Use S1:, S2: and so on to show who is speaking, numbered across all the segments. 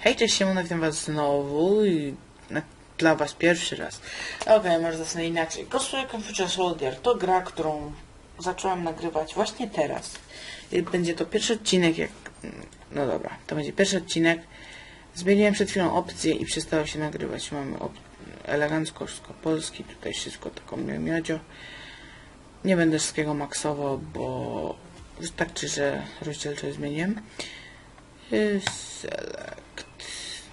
S1: Hej, cześć, siemano, witam was znowu i na, dla was pierwszy raz. Okej, może zacznę inaczej. Ghost Computer Soldier to gra, którą zacząłem nagrywać właśnie teraz. I Będzie to pierwszy odcinek, jak... No dobra, to będzie pierwszy odcinek. Zmieniłem przed chwilą opcję i przestało się nagrywać. Mamy op... elegancko wszystko polski, tutaj wszystko taką miodzio. Nie będę wszystkiego maksował, bo wystarczy, że rozdzielczość zmieniłem. Select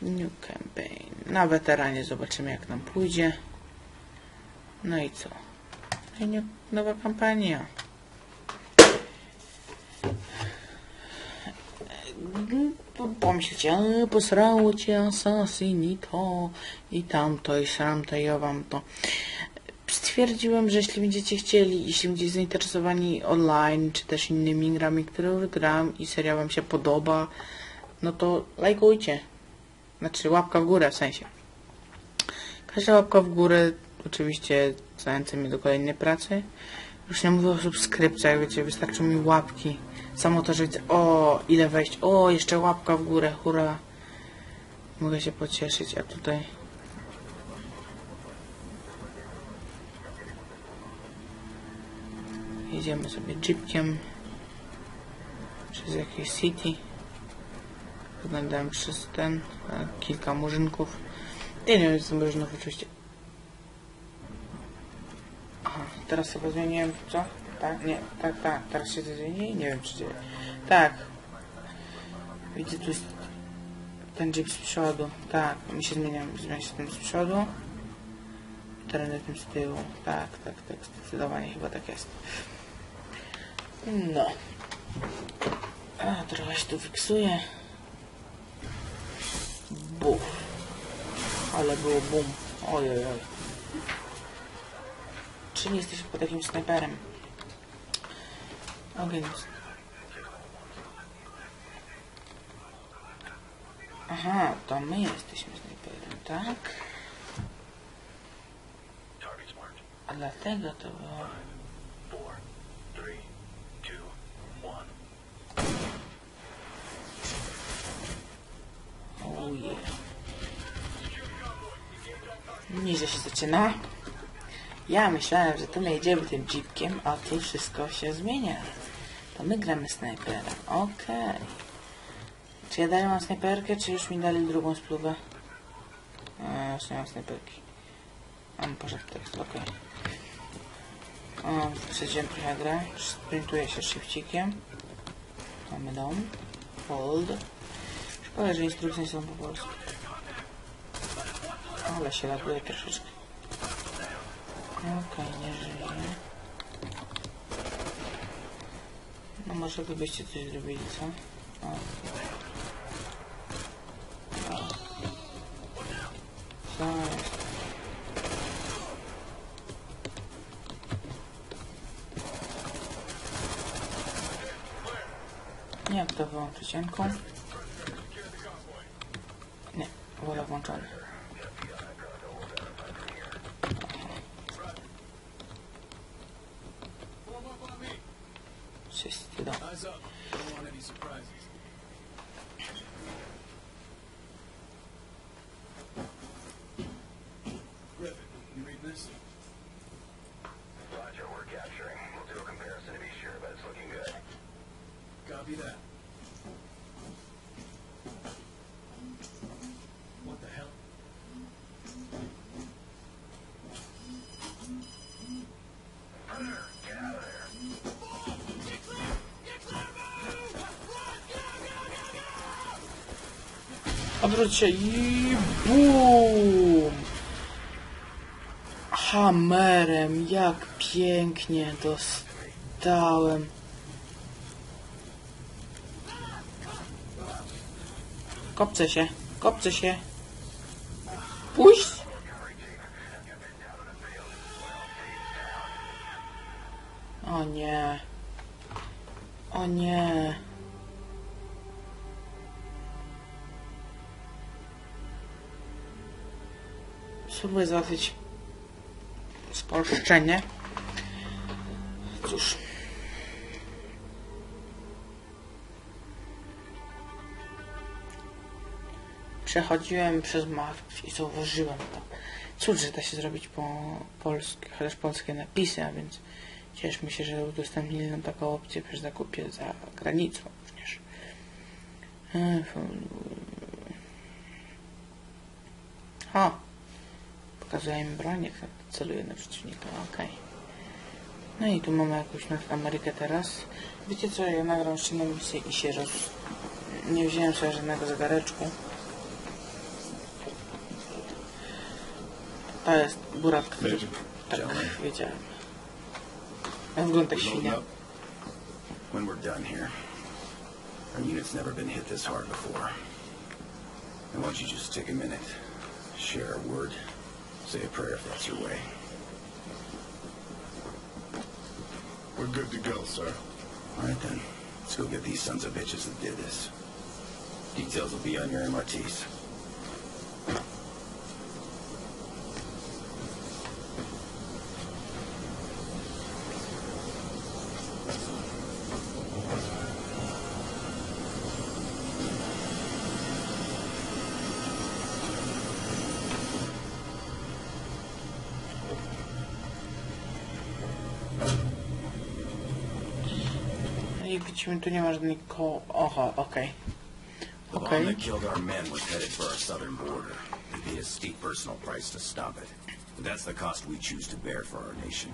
S1: New Campaign. Na weteranie zobaczymy jak nam pójdzie. No i co? No i nowa kampania. Pomyślcie, "E, posrało cię Assassin i to, i tamto, i sramto, i owam to. Stwierdziłem, że jeśli będziecie chcieli, jeśli będziecie zainteresowani online, czy też innymi grami, które gram i seria wam się podoba, no to lajkujcie. Znaczy łapka w górę w sensie. Każda łapka w górę oczywiście zachęca mnie do kolejnej pracy. Już nie mówię o subskrypcjach, wiecie, wystarczą mi łapki. Samo to, że widzę, o, ile wejść, o, jeszcze łapka w górę, hurra. Mogę się pocieszyć, a tutaj... Jedziemy sobie jeepkiem przez jakieś city. Oglądałem przez ten e, kilka murzynków. Nie, nie wiem, z murzynów oczywiście. Aha, teraz sobie zmieniłem, co? Tak, nie, tak, tak, teraz się to zmieni? Nie wiem, czy dzieje. Tak. Widzę, tu jest ten jeep z przodu. Tak, mi się zmienia, zmienia się ten z przodu. Teren tym z tyłu. Tak, tak, tak, zdecydowanie chyba tak jest. No. A, trochę się tu fiksuje. Buf. Ale było bum. Oj, oj. Czy nie jesteśmy pod jakimś snajperem? Ogień. Aha, to my jesteśmy snajperem, tak? A dlatego to było... Oh yeah. Nieźle się zaczyna. Ja myślałem, że to my jedziemy tym jeepkiem, a tu wszystko się zmienia. To my gramy snajpera. Okej. Czy ja dalej mam snajperkę, czy już mi dali drugą spluwę? Eee, już nie mam snajperki. A, no poszedł tekst, okej. O, Przeczyłem trochę grę. Sprintuję się szybcikiem. Mamy dom. Hold. Szkoda, że instrukcje są po polsku. Ale się laguje troszeczkę. Okej, nie żyje. No może gdybyście coś zrobili, co? O. Co jest? Nie, to wyłączyć cienką? Nie, wolę włączony.
S2: Eyes up. Don't want any surprises. Griffin, you read this?
S1: Odwróć się i BUM! Hammerem, jak pięknie dostałem. Kopcę się, kopcę się. Puść! O nie. O nie. Spróbuję załatwić spolszczenie. Cóż. Przechodziłem przez martw i zauważyłem to. Cóż, że da się zrobić po polsku, chociaż polskie napisy, a więc cieszmy się, że udostępnili nam taką opcję przy zakupie za granicą również. O! Pokazuje mi broń, jak celuje na przeciwnika, okej. No i tu mamy jakąś Amerykę teraz. Wiecie co, ja nagram jeszcze na misję i się roz... Nie wziąłem sobie żadnego zegareczku. To jest burak, który... Tak, wiedziałem. Ja wygląda jak świnia.
S3: When we're done here, our unit's never been hit this hard before. I want you just take a minute, share a word, say a prayer if that's your way.
S4: We're good to go, sir.
S3: All right then, let's go get these sons of bitches that did this. Details will be on your MRTs.
S1: No I widzimy, tu nie ma żadnych. Oho, okej.
S3: The
S1: Okay.
S3: bomb that killed our men was headed for our southern border. We paid a steep personal price to stop it. But that's the cost we choose to bear for our nation.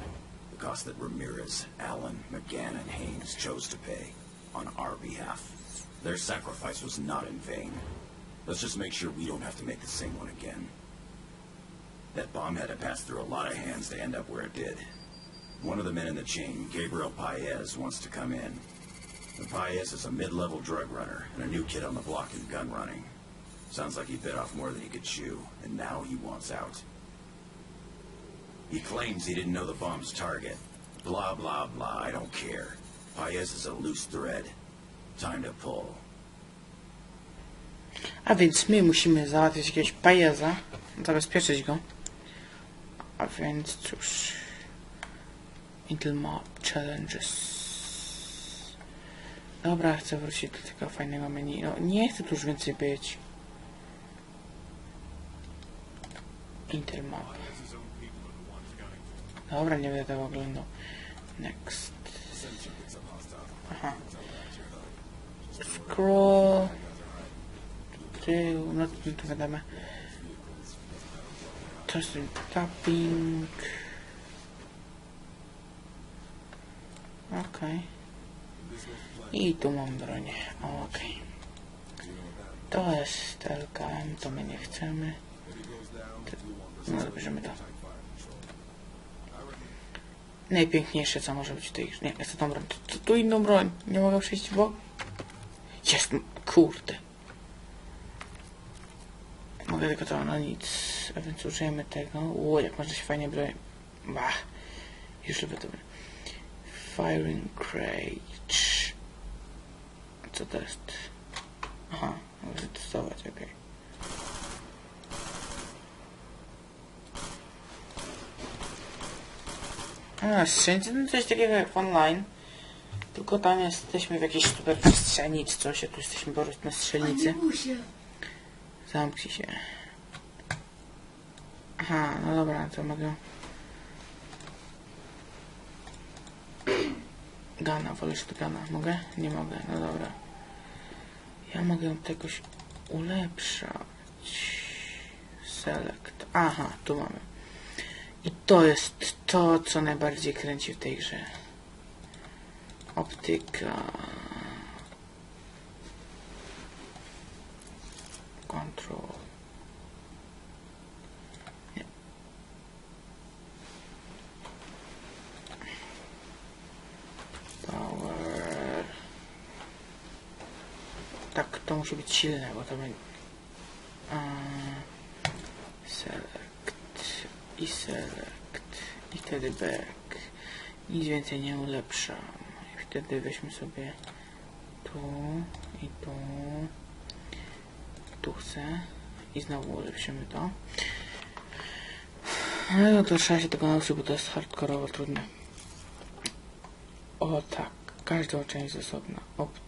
S3: The cost that Ramirez, Allen, McGann, and Haynes chose to pay on our behalf. Their sacrifice was not in vain. Let's just make sure we don't have to make the same one again. That bomb had to pass through a lot of hands to end up where it did. One of the men in the chain, Gabriel Paez, wants to come in. Paez is a mid-level drug runner and a new kid on the block in gun running. Sounds like he bit off more than he could chew, and now he wants out. He claims he didn't know the bomb's target. Blah, blah, blah, I don't care. Paez is a loose thread. Time to pull.
S1: A więc my musimy załatwić jakiegoś pajaza, zabezpieczyć go. A więc cóż... Intel Map Challenges. Dobra, chcę wrócić do tego fajnego menu. No, nie chcę tu już więcej być. Intel Map. Dobra, nie będę tego oglądał. Next. Aha. Scroll. Tył, no to, to wiadomo. Ten tapping. Okej. I tu mam broń. Okej. To jest LKM, to my nie chcemy. To- No bierzemy to. Najpiękniejsze co może być w tej. Nie, chcę tą broń. Tu, tu, inną broń. Nie mogę przejść w bok. Jest, kurde. Mogę tylko to, no nic. A więc użyjemy tego. Ło, jak można się fajnie broń. Bah. Już lubię to. Firing crate. To jest? Aha, testować, okej. A, strzelnicy to coś takiego jak online. Tylko tam jesteśmy w jakiejś super przestrzeni czy coś, a tu jesteśmy po prostu na strzelnicy. Zamknij się. Aha, no dobra, to mogę... Gana, od Gana. Mogę? Nie mogę, no dobra. Ja mogę tegoś ulepszać. Select. Aha, tu mamy. I to jest to, co najbardziej kręci w tej grze. Optyka. Control. Nie. Power. Tak, to musi być silne, bo to będzie... Select. I select. I wtedy back. Nic więcej nie ulepszam. I wtedy weźmy sobie tu i tu. Tu chcę. I znowu ulepszymy to. Ale no to trzeba się tego nauczyć, bo to jest hardkorowo trudne. O tak, każdą część z osobna. Op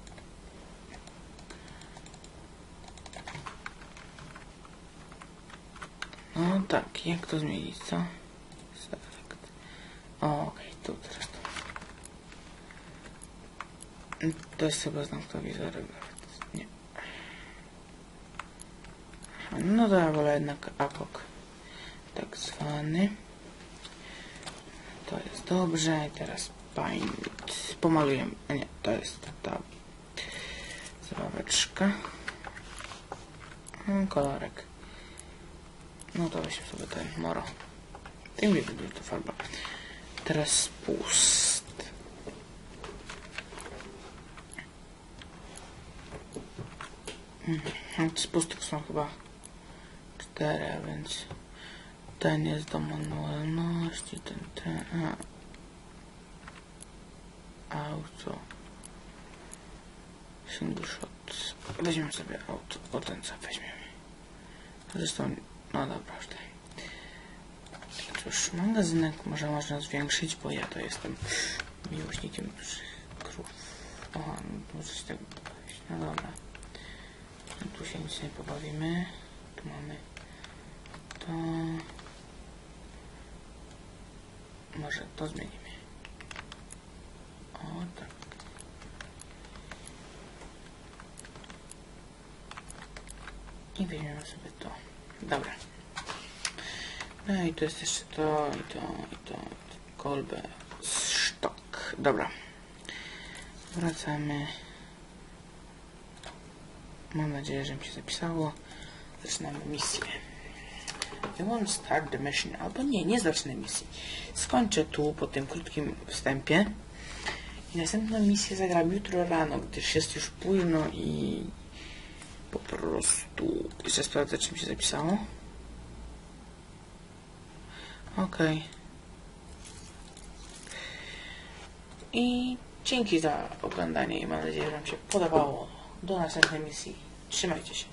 S1: O tak, jak to zmienić, co? Select. Okej, tu teraz to. To jest chyba znak to wizorek. Nie. No to ja wolę jednak apok. Tak zwany. To jest dobrze. I teraz paint. Pomaluję. Nie, to jest ta zabaweczka. Kolorek. No to weźmy sobie ten moro. Tym że to farba. Teraz spust. Z pustych są chyba cztery, a więc ten jest do manualności, ten, ten, a. Auto. Single shot. Weźmiemy sobie auto, o ten co weźmiemy. Zresztą, no dobra, już tutaj. Cóż, magazynek może można zwiększyć, bo ja to jestem miłośnikiem krów. Aha, no coś tak No dobra. No tu się nic nie pobawimy. Tu mamy to. Może to zmienimy. O tak. I weźmiemy sobie to. Dobra. No i to jest jeszcze to, i to, i to, i to. kolbę, sztok. Dobra. Wracamy. Mam nadzieję, że mi się zapisało. Zaczynamy misję. I won't start the mission. Albo nie, nie zacznę misji. Skończę tu po tym krótkim wstępie. I następną misję zagram jutro rano, gdyż jest już późno i po prostu... Jeszcze sprawdzę, czy mi się zapisało. Okej. I dzięki za oglądanie i mam nadzieję, że Wam się podobało. Do następnej misji. Trzymajcie się.